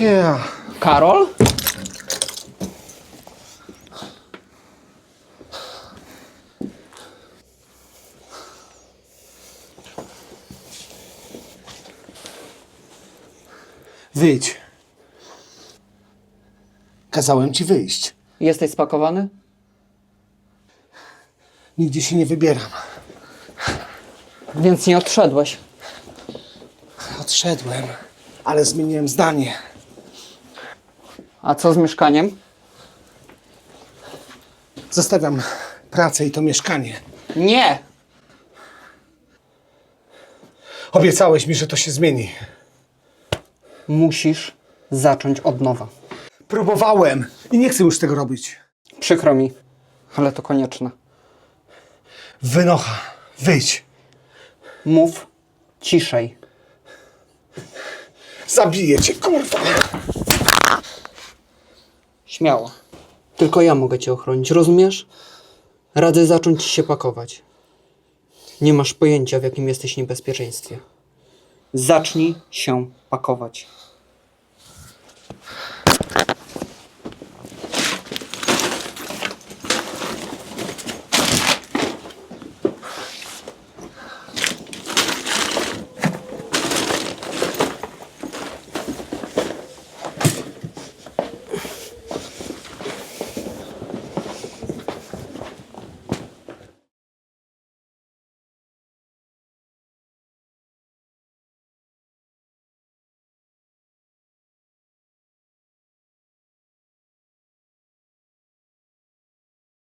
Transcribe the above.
Ja. Karol? Wyjdź. Kazałem ci wyjść. Jesteś spakowany? Nigdzie się nie wybieram. Więc nie odszedłeś. Odszedłem, ale zmieniłem zdanie. A co z mieszkaniem? Zostawiam pracę i to mieszkanie. Nie! Obiecałeś mi, że to się zmieni. Musisz zacząć od nowa. Próbowałem i nie chcę już tego robić. Przykro mi, ale to konieczne. Wynocha, wyjdź. Mów ciszej. Zabiję cię, kurwa. Śmiało. Tylko ja mogę cię ochronić, rozumiesz? Radzę zacząć się pakować. Nie masz pojęcia, w jakim jesteś niebezpieczeństwie. Zacznij się pakować.